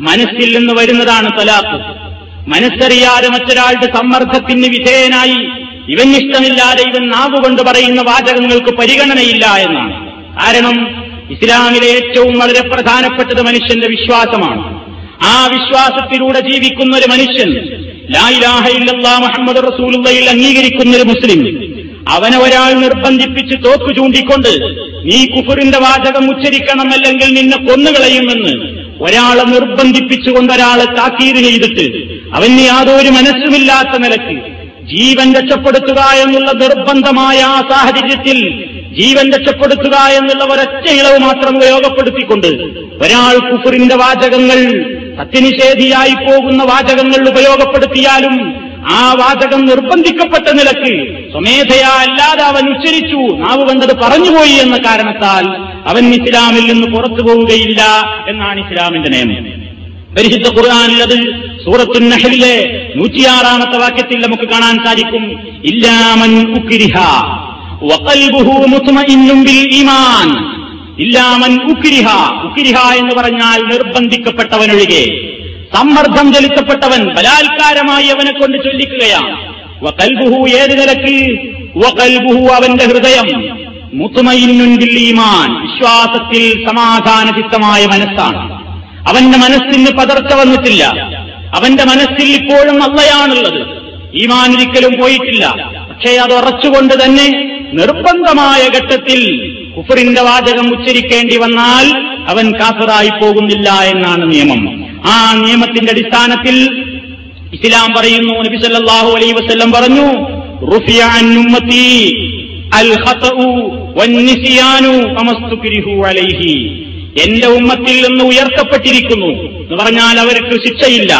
മനസ്സിൽ നിന്ന് വരുന്നതാണ് തലാഖ്. മനസ്സറിയാതെ മറ്റൊരാളുടെ സമ്മർദ്ദത്തിന് വിധേയനായി ഇവൻ ഇഷ്ടമില്ലാതെ ഇവൻ നാവുകൊണ്ട് പറയുന്ന വാചകങ്ങൾക്ക് പരിഗണനയില്ല എന്നാണ്. കാരണം ഇസ്ലാമിലെ ഏറ്റവും വളരെ പ്രധാനപ്പെട്ടത് മനുഷ്യന്റെ വിശ്വാസമാണ്. ആ വിശ്വാസത്തിലൂടെ ജീവിക്കുന്ന ഒരു മനുഷ്യൻ മുഹമ്മദ് റസൂലുള്ളയിൽ അംഗീകരിക്കുന്ന ഒരു മുസ്ലിം അവനെ ഒരാൾ നിർബന്ധിപ്പിച്ച് തോക്ക് ചൂണ്ടിക്കൊണ്ട് നീ കുഫറിന്റെ വാചകം ഉച്ചരിക്കണം അല്ലെങ്കിൽ നിന്നെ കൊന്നുകളയുമെന്ന് ഒരാളെ നിർബന്ധിപ്പിച്ചുകൊണ്ട് ഒരാളെ താക്കീത് ചെയ്തിട്ട് അവന് യാതൊരു മനസ്സുമില്ലാത്ത നിലയ്ക്ക് ജീവൻ രക്ഷപ്പെടുത്തുക എന്നുള്ള നിർബന്ധമായ ആ സാഹചര്യത്തിൽ ജീവൻ രക്ഷപ്പെടുത്തുക എന്നുള്ള ഒരൊറ്റ ഇളവ് മാത്രം ഉപയോഗപ്പെടുത്തിക്കൊണ്ട് ഒരാൾ കുഫറിന്റെ വാചകങ്ങൾ സത്യനിഷേധിയായി പോകുന്ന വാചകങ്ങൾ ഉപയോഗപ്പെടുത്തിയാലും ആ വാചകം നിർബന്ധിക്കപ്പെട്ട നിലയ്ക്ക് സ്വമേധയാ അല്ലാതെ അവൻ ഉച്ചരിച്ചു. നാവ് കണ്ടത് പറഞ്ഞുപോയി എന്ന കാരണത്താൽ അവൻ ഇസ്ലാമിൽ നിന്ന് പുറത്തു പോവുകയില്ല എന്നാണ് ഇസ്ലാമിന്റെ നിയമം. പരിശുദ്ധ ഖുർആാനിലത് സൂറത്തുൻ നഹലിലെ നൂറ്റിയാറാമത്തെ വാക്യത്തിൽ നമുക്ക് കാണാൻ സാധിക്കും. ഇല്ലാമൻ ബിൽ ഈമാൻ. ഇല്ലാമൻ ഉക്കിരിഹ ഉക്കിരിഹ എന്ന് പറഞ്ഞാൽ നിർബന്ധിക്കപ്പെട്ടവനൊഴികെ സമ്മർദ്ദം ചെലുത്തപ്പെട്ടവൻ ബലാത്കാരമായി അവനെ കൊണ്ട് ചൊല്ലിക്കുകയാണ്. ഏത് നിലയ്ക്ക്? അവന്റെ ഹൃദയം. മുത്തുമയിന്നുൻ സമാധാന വിശ്വാസത്തിൽ മനസ്സാണ്. അവന്റെ മനസ്സിന് പതർച്ച വന്നിട്ടില്ല. അവന്റെ മനസ്സിൽ ഇപ്പോഴും അള്ളയാണുള്ളത് ഈമാൻ ഒരിക്കലും പോയിട്ടില്ല. പക്ഷേ അത് ഉറച്ചുകൊണ്ട് തന്നെ നിർബന്ധമായ ഘട്ടത്തിൽ കുഫറിന്റെ വാചകം ഉച്ചരിക്കേണ്ടി വന്നാൽ അവൻ കാഫറായി പോകുന്നില്ല എന്നാണ് നിയമം. ആ നിയമത്തിന്റെ അടിസ്ഥാനത്തിൽ ഇസ്ലാം പറയുന്നു നബി സല്ലല്ലാഹു അലൈഹി വസല്ലം പറഞ്ഞു റുഫിയാൻ അൽ അലൈഹി. എന്റെ ഉമ്മത്തിൽ നിന്ന് ഉയർത്തപ്പെട്ടിരിക്കുന്നു എന്ന് പറഞ്ഞാൽ അവർക്ക് ശിക്ഷയില്ല.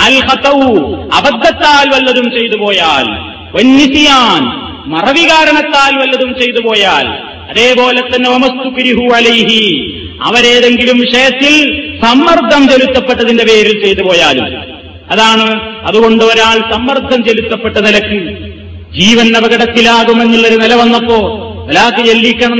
അൽ ഖതഉ അബദ്ധത്താൽ വല്ലതും ചെയ്തു പോയാൽ. വന്നിസിയാൻ മറവി കാരണത്താൽ വല്ലതും ചെയ്തു പോയാൽ. അതേപോലെ തന്നെ ഒമസ്തു പിരിഹു അലൈഹി. അവരേതെങ്കിലും വിഷയത്തിൽ സമ്മർദ്ദം ചെലുത്തപ്പെട്ടതിന്റെ പേരിൽ ചെയ്തു പോയാലും. അതാണ് അതുകൊണ്ട് ഒരാൾ സമ്മർദ്ദം ചെലുത്തപ്പെട്ട നിലയ്ക്ക് ജീവൻ അപകടത്തിലാകുമെന്നുള്ളൊരു നില വന്നപ്പോ ഒരാൾക്ക് ചെല്ലിക്കണം